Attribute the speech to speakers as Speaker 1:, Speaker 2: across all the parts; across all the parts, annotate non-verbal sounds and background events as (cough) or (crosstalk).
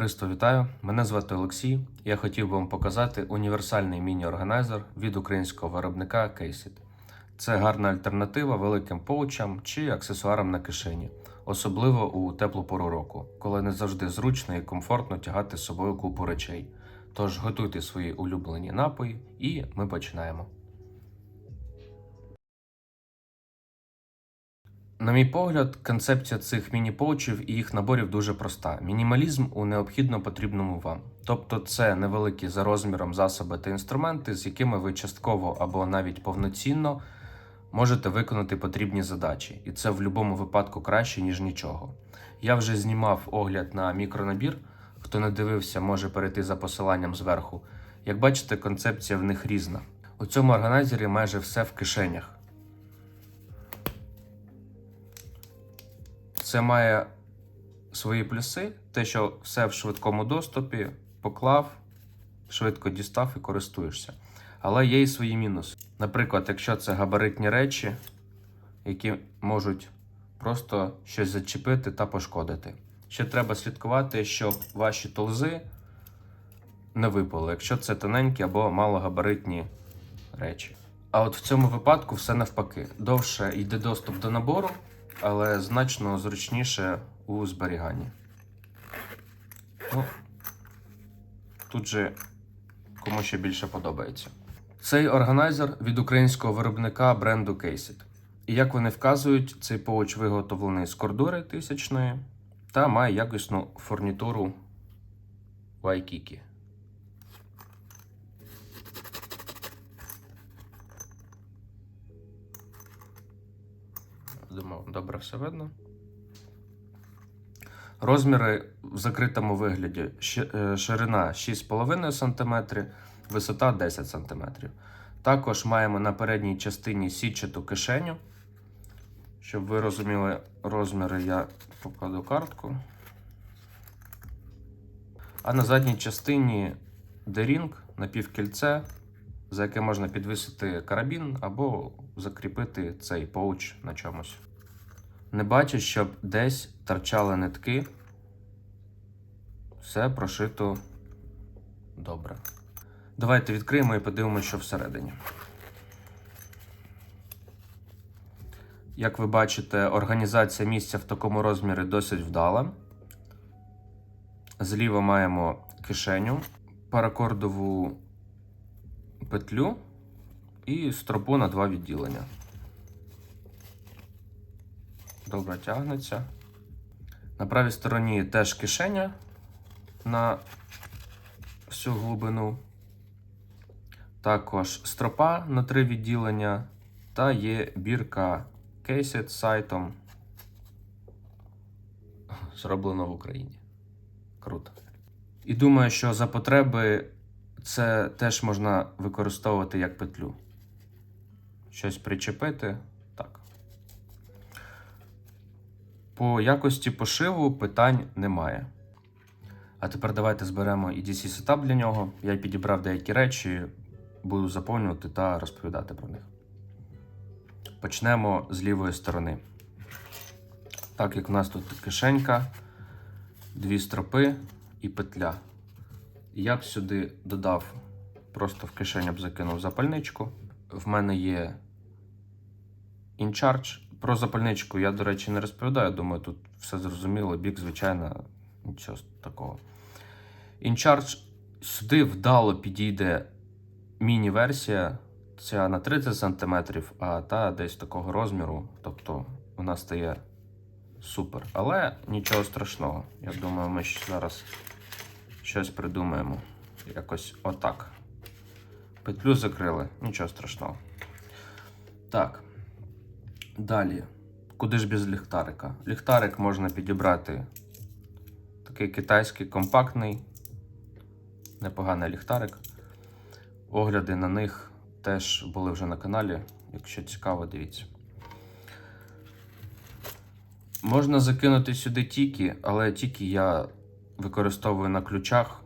Speaker 1: Товариство вітаю! Мене звати Олексій. Я хотів би вам показати універсальний міні-органайзер від українського виробника Кейсит. Це гарна альтернатива великим поучам чи аксесуарам на кишені, особливо у теплу пору року, коли не завжди зручно і комфортно тягати з собою купу речей. Тож готуйте свої улюблені напої, і ми починаємо. На мій погляд, концепція цих міні-поучів і їх наборів дуже проста: мінімалізм у необхідно потрібному вам. Тобто, це невеликі за розміром засоби та інструменти, з якими ви частково або навіть повноцінно можете виконати потрібні задачі, і це в будь-якому випадку краще, ніж нічого. Я вже знімав огляд на мікронабір. Хто не дивився, може перейти за посиланням зверху. Як бачите, концепція в них різна. У цьому органайзері майже все в кишенях. Це має свої плюси, те, що все в швидкому доступі, поклав, швидко дістав і користуєшся. Але є і свої мінуси. Наприклад, якщо це габаритні речі, які можуть просто щось зачепити та пошкодити. Ще треба слідкувати, щоб ваші толзи не випали, якщо це тоненькі або малогабаритні речі. А от в цьому випадку все навпаки. Довше йде доступ до набору, але значно зручніше у зберіганні. Ну, тут же кому ще більше подобається. Цей органайзер від українського виробника бренду Кейсит. І як вони вказують, цей pouch виготовлений з кордури тисячної та має якісну фурнітуру Waikiki. Думаю, добре все видно. Розміри в закритому вигляді е, ширина 6,5 см, висота 10 см. Також маємо на передній частині сітчату кишеню. Щоб ви розуміли розміри, я покладу картку. А на задній частині дерінг напівкільце, за яке можна підвисити карабін або закріпити цей поуч на чомусь. Не бачу, щоб десь торчали нитки. Все прошито добре. Давайте відкриємо і подивимося, що всередині. Як ви бачите, організація місця в такому розмірі досить вдала. Зліва маємо кишеню, паракордову петлю і стропу на два відділення. Добре тягнеться. На правій стороні теж кишеня на всю глибину. Також стропа на три відділення та є бірка кейсет сайтом. Зроблено в Україні. Круто. І думаю, що за потреби це теж можна використовувати як петлю. Щось причепити. По якості пошиву питань немає. А тепер давайте зберемо EDC сетап для нього. Я підібрав деякі речі, буду заповнювати та розповідати про них. Почнемо з лівої сторони. Так як в нас тут кишенька, дві стропи і петля. Я б сюди додав, просто в кишеню б закинув запальничку. В мене є InCharge. Про запальничку я, до речі, не розповідаю. Думаю, тут все зрозуміло. Бік, звичайно, нічого такого. InCharge сюди вдало підійде міні-версія. Ця на 30 см, а та десь такого розміру. Тобто вона стає супер. Але нічого страшного. Я думаю, ми ще зараз щось придумаємо. Якось отак. Петлю закрили, нічого страшного. Так. Далі. Куди ж без ліхтарика? Ліхтарик можна підібрати такий китайський компактний, непоганий ліхтарик. Огляди на них теж були вже на каналі. Якщо цікаво, дивіться. Можна закинути сюди тіки, але тіки я використовую на ключах,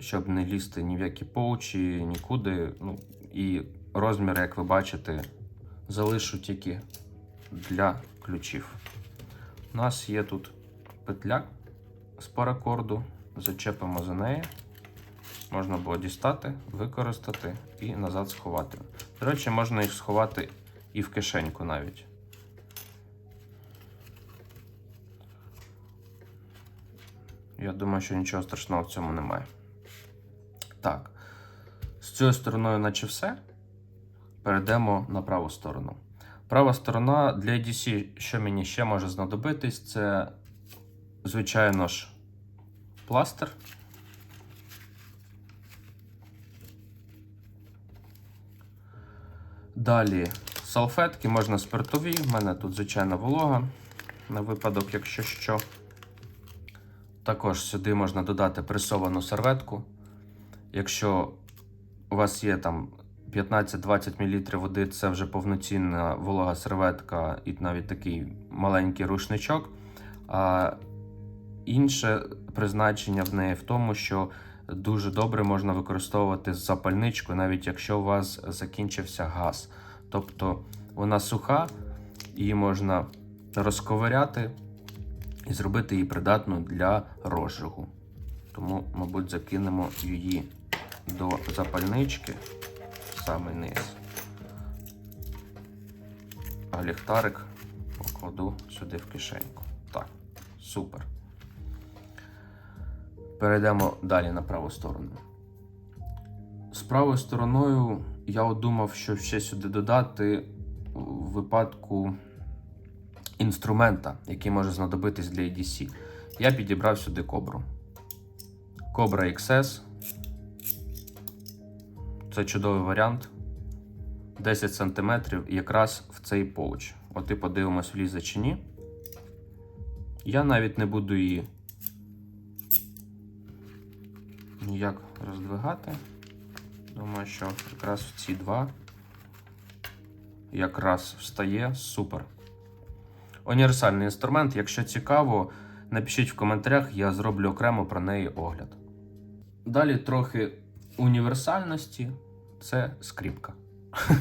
Speaker 1: щоб не лізти ні в які поучі, нікуди. Ну, і розмір, як ви бачите, залишу тільки для ключів. У нас є тут петля з паракорду зачепимо за неї. Можна було дістати, використати і назад сховати. До речі, можна їх сховати і в кишеньку навіть. Я думаю, що нічого страшного в цьому немає. Так. З цією стороною, наче все. Перейдемо на праву сторону. Права сторона для EDC, що мені ще може знадобитись, це, звичайно ж, пластир. Далі салфетки, можна спиртові. У мене тут, звичайно, волога на випадок, якщо що. Також сюди можна додати пресовану серветку. Якщо у вас є там 15-20 мл води, це вже повноцінна волога серветка і навіть такий маленький рушничок. А інше призначення в неї в тому, що дуже добре можна використовувати з запальничкою, навіть якщо у вас закінчився газ. Тобто вона суха, її можна розковиряти і зробити її придатну для розжигу. Тому, мабуть, закинемо її до запальнички самий низ. А ліхтарик покладу сюди в кишеньку. Так, супер. Перейдемо далі на праву сторону. З правою стороною я думав, що ще сюди додати в випадку інструмента, який може знадобитись для EDC. Я підібрав сюди кобру. Cobra XS. Це чудовий варіант. 10 см якраз в цей pouch. От і подивимось, влізе чи ні. Я навіть не буду її ніяк роздвигати. Думаю, що якраз в ці два якраз встає супер. Універсальний інструмент. Якщо цікаво, напишіть в коментарях, я зроблю окремо про неї огляд. Далі трохи універсальності це скріпка. (laughs)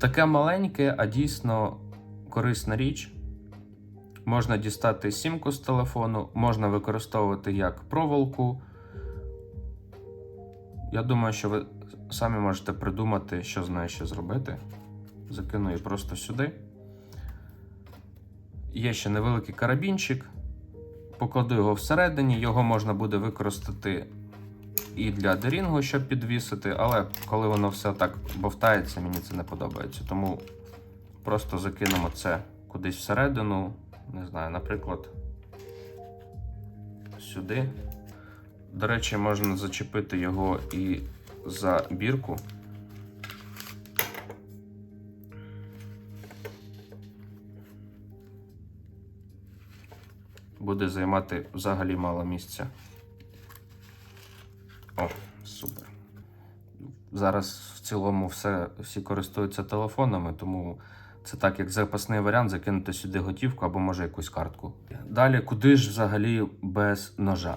Speaker 1: Таке маленьке, а дійсно корисна річ. Можна дістати сімку з телефону, можна використовувати як проволоку. Я думаю, що ви самі можете придумати, що з нею ще зробити. Закину її просто сюди. Є ще невеликий карабінчик. Покладу його всередині, його можна буде використати і для дерінгу, щоб підвісити, але коли воно все так бовтається, мені це не подобається. Тому просто закинемо це кудись всередину. Не знаю, наприклад, сюди. До речі, можна зачепити його і за бірку. Буде займати взагалі мало місця. Супер. Зараз в цілому все, всі користуються телефонами, тому це так, як запасний варіант, закинути сюди готівку або може якусь картку. Далі, куди ж взагалі без ножа?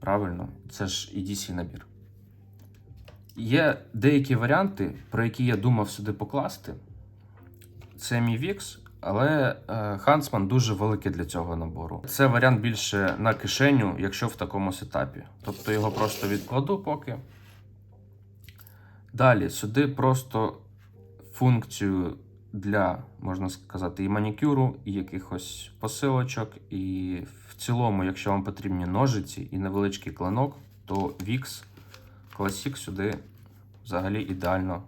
Speaker 1: Правильно, це ж EDC набір. Є деякі варіанти, про які я думав сюди покласти. Це мій Vix, але е, Хансман дуже великий для цього набору. Це варіант більше на кишеню, якщо в такому сетапі. Тобто його просто відкладу поки. Далі сюди просто функцію для, можна сказати, і манікюру, і якихось посилочок. І в цілому, якщо вам потрібні ножиці і невеличкий клинок, то Vix Classic сюди взагалі ідеально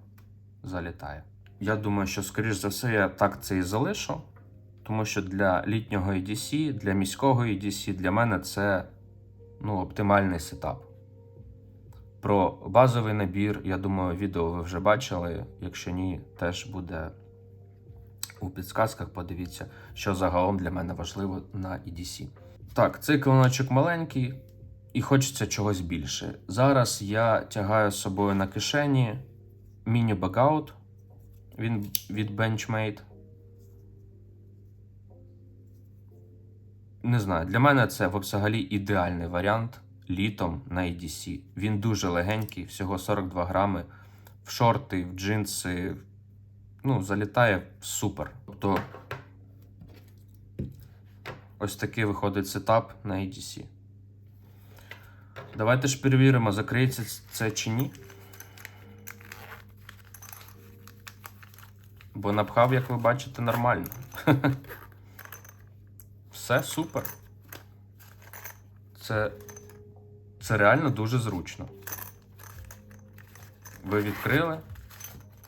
Speaker 1: залітає. Я думаю, що, скоріш за все, я так це і залишу, тому що для літнього EDC, для міського EDC, для мене це ну, оптимальний сетап. Про базовий набір, я думаю, відео ви вже бачили. Якщо ні, теж буде у підсказках. Подивіться, що загалом для мене важливо на EDC. Так, цей клиночок маленький і хочеться чогось більше. Зараз я тягаю з собою на кишені міні-багаут. Він від Benchmade. Не знаю, для мене це взагалі ідеальний варіант літом на EDC. Він дуже легенький, всього 42 грами. В шорти, в джинси. Ну, залітає супер. Тобто ось такий виходить сетап на EDC. Давайте ж перевіримо, закриється це чи ні. Бо напхав, як ви бачите, нормально. (laughs) Все супер. Це, це реально дуже зручно. Ви відкрили,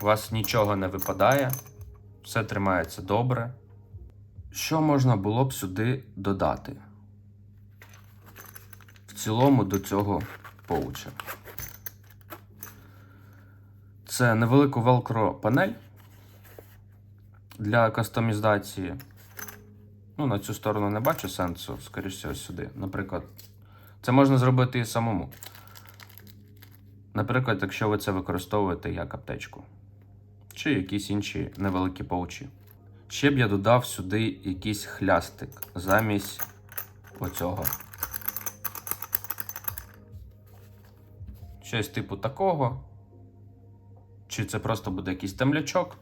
Speaker 1: у вас нічого не випадає, все тримається добре. Що можна було б сюди додати? В цілому до цього поуча. Це невелику велкро панель для кастомізації. Ну, на цю сторону не бачу сенсу, скоріш всього, сюди. Наприклад, це можна зробити і самому. Наприклад, якщо ви це використовуєте як аптечку. Чи якісь інші невеликі паучі. Ще б я додав сюди якийсь хлястик замість оцього. Щось типу такого. Чи це просто буде якийсь темлячок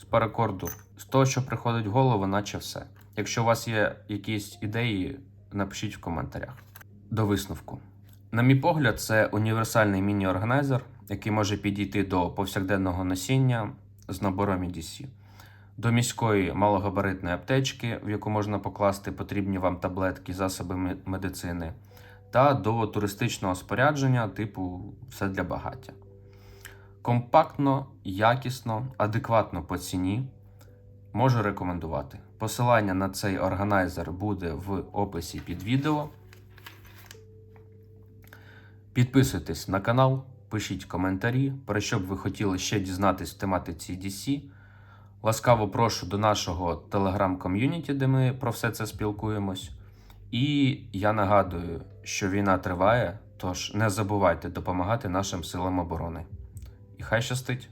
Speaker 1: з паракорду. З того, що приходить в голову, наче все. Якщо у вас є якісь ідеї, напишіть в коментарях. До висновку. На мій погляд, це універсальний міні-органайзер, який може підійти до повсякденного носіння з набором EDC, до міської малогабаритної аптечки, в яку можна покласти потрібні вам таблетки, засоби медицини, та до туристичного спорядження, типу все для багаття. Компактно, якісно, адекватно по ціні. Можу рекомендувати. Посилання на цей органайзер буде в описі під відео. Підписуйтесь на канал, пишіть коментарі, про що б ви хотіли ще дізнатись в тематиці DC. Ласкаво прошу до нашого телеграм-ком'юніті, де ми про все це спілкуємось. І я нагадую, що війна триває, тож не забувайте допомагати нашим силам оборони. І хай щастить!